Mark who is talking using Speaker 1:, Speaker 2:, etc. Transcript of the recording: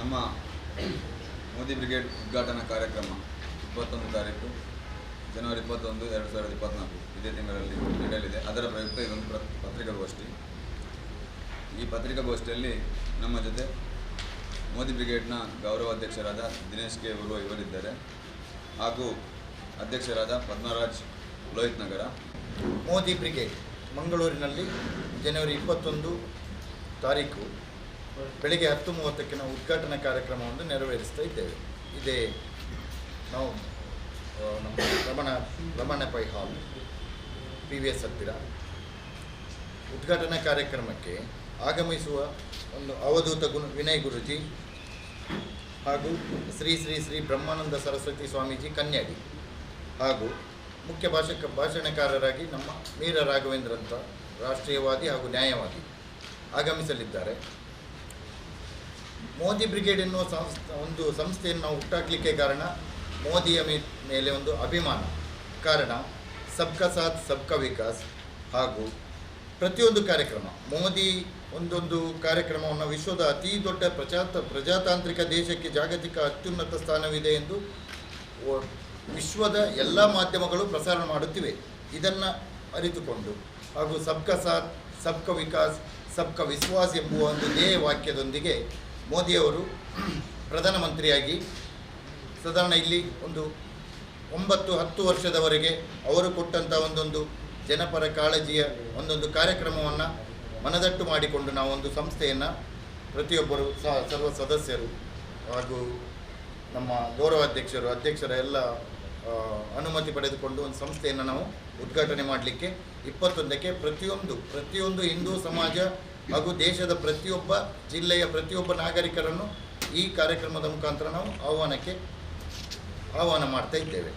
Speaker 1: ನಮ್ಮ ಮೋದಿ ಬ್ರಿಗೇಡ್ ಉದ್ಘಾಟನಾ ಕಾರ್ಯಕ್ರಮ ಇಪ್ಪತ್ತೊಂದು ತಾರೀಕು, ಜನವರಿ ಇಪ್ಪತ್ತೊಂದು, ಎರಡು ಸಾವಿರದ ಇಪ್ಪತ್ತ್ನಾಲ್ಕು ಇದೇ ತಿಂಗಳಲ್ಲಿ ನಡೆಯಲಿದೆ. ಅದರ ಪ್ರಯುಕ್ತ ಇದೊಂದು ಪ್ರ ಪತ್ರಿಕಾಗೋಷ್ಠಿ. ಈ ಪತ್ರಿಕಾಗೋಷ್ಠಿಯಲ್ಲಿ ನಮ್ಮ ಜೊತೆ ಮೋದಿ ಬ್ರಿಗೇಡ್ನ ಗೌರವಾಧ್ಯಕ್ಷರಾದ ದಿನೇಶ್ ಕೆ. ಉರ್ವ ಇವರಿದ್ದಾರೆ. ಹಾಗೂ ಅಧ್ಯಕ್ಷರಾದ ಪದ್ಮರಾಜ್ ಲೋಹಿತ್ ನಗರ.
Speaker 2: ಮೋದಿ ಬ್ರಿಗೇಡ್, ಮಂಗಳೂರಿನಲ್ಲಿ ಜನವರಿ ಇಪ್ಪತ್ತೊಂದು ತಾರೀಕು. ಬೆಳಿಗ್ಗೆ ಹತ್ತು ಮೂವತ್ತಕ್ಕೆ ನಾವು ಉದ್ಘಾಟನಾ ಕಾರ್ಯಕ್ರಮವನ್ನು ನೆರವೇರಿಸ್ತಾ ಇದ್ದೇವೆ. ಇದೇ ನಾವು ನಮ್ಮ Ramana Ramana Pai hall, P V S ಹತ್ತಿರ ಉದ್ಘಾಟನಾ ಕಾರ್ಯಕ್ರಮಕ್ಕೆ ಆಗಮಿಸುವ ಒಂದು ಅವಧೂತ ಗುರು ವಿನಯ್ ಗುರುಜಿ ಹಾಗೂ ಶ್ರೀ ಶ್ರೀ ಶ್ರೀ ಬ್ರಹ್ಮಾನಂದ ಸರಸ್ವತಿ ಸ್ವಾಮೀಜಿ ಕನ್ಯಾಡಿ ಹಾಗೂ ಮುಖ್ಯ ಭಾಷಕ, ಭಾಷಣಕಾರರಾಗಿ ನಮ್ಮ ಮೀರ ರಾಘವೇಂದ್ರ ಅಂತ ರಾಷ್ಟ್ರೀಯವಾದಿ ಹಾಗೂ ನ್ಯಾಯವಾದಿ ಆಗಮಿಸಲಿದ್ದಾರೆ. ಮೋದಿ ಬ್ರಿಗೇಡ್ ಎನ್ನುವ ಸಂಸ್ಥೆ, ಒಂದು ಸಂಸ್ಥೆಯನ್ನು ನಾವು ಹುಟ್ಟಾಕಲಿಕ್ಕೆ ಕಾರಣ ಮೋದಿಯ ಮೇಲೆ ಒಂದು ಅಭಿಮಾನ. ಕಾರಣ ಸಬ್ಕಾ ಸಾಥ್, ಸಬ್ಕಾ ವಿಕಾಸ್ ಹಾಗೂ ಪ್ರತಿಯೊಂದು ಕಾರ್ಯಕ್ರಮ. ಮೋದಿ ಒಂದೊಂದು ಕಾರ್ಯಕ್ರಮವನ್ನು ವಿಶ್ವದ ಅತಿ ದೊಡ್ಡ ಪ್ರಜಾತ, ಪ್ರಜಾತಾಂತ್ರಿಕ ದೇಶಕ್ಕೆ ಜಾಗತಿಕ ಅತ್ಯುನ್ನತ ಸ್ಥಾನವಿದೆ ಎಂದು ವಿಶ್ವದ ಎಲ್ಲ ಮಾಧ್ಯಮಗಳು ಪ್ರಸಾರ ಮಾಡುತ್ತಿವೆ. ಇದನ್ನು ಅರಿತುಕೊಂಡು ಹಾಗೂ ಸಬ್ಕಾ ಸಾಥ್, ಸಬ್ಕಾ ವಿಕಾಸ್, ಸಬ್ಕಾ ವಿಶ್ವಾಸ್ ಎಂಬುವ ಒಂದು ಧ್ಯೇಯ ವಾಕ್ಯದೊಂದಿಗೆ ಮೋದಿಯವರು ಪ್ರಧಾನಮಂತ್ರಿಯಾಗಿ ಸಾಧಾರಣ ಇಲ್ಲಿ ಒಂದು ಒಂಬತ್ತು ಹತ್ತು ವರ್ಷದವರೆಗೆ ಅವರು ಕೊಟ್ಟಂಥ ಒಂದೊಂದು ಜನಪರ ಕಾಳಜಿಯ ಒಂದೊಂದು ಕಾರ್ಯಕ್ರಮವನ್ನು ಮನದಟ್ಟು ಮಾಡಿಕೊಂಡು ನಾವು ಒಂದು ಸಂಸ್ಥೆಯನ್ನು ಪ್ರತಿಯೊಬ್ಬರು ಸಹ ಸರ್ವ ಸದಸ್ಯರು ಹಾಗೂ ನಮ್ಮ ಗೌರವಾಧ್ಯಕ್ಷರು ಅಧ್ಯಕ್ಷರ ಎಲ್ಲ ಅನುಮತಿ ಪಡೆದುಕೊಂಡು ಒಂದು ಸಂಸ್ಥೆಯನ್ನು ನಾವು ಉದ್ಘಾಟನೆ ಮಾಡಲಿಕ್ಕೆ ಇಪ್ಪತ್ತೊಂದಕ್ಕೆ ಪ್ರತಿಯೊಂದು ಪ್ರತಿಯೊಂದು ಹಿಂದೂ ಸಮಾಜ ಹಾಗೂ ದೇಶದ ಪ್ರತಿಯೊಬ್ಬ ಜಿಲ್ಲೆಯ ಪ್ರತಿಯೊಬ್ಬ ನಾಗರಿಕರನ್ನು ಈ ಕಾರ್ಯಕ್ರಮದ ಮುಖಾಂತರ ನಾವು ಆಹ್ವಾನಕ್ಕೆ ಆಹ್ವಾನ ಮಾಡ್ತಾ ಇದ್ದೇವೆ.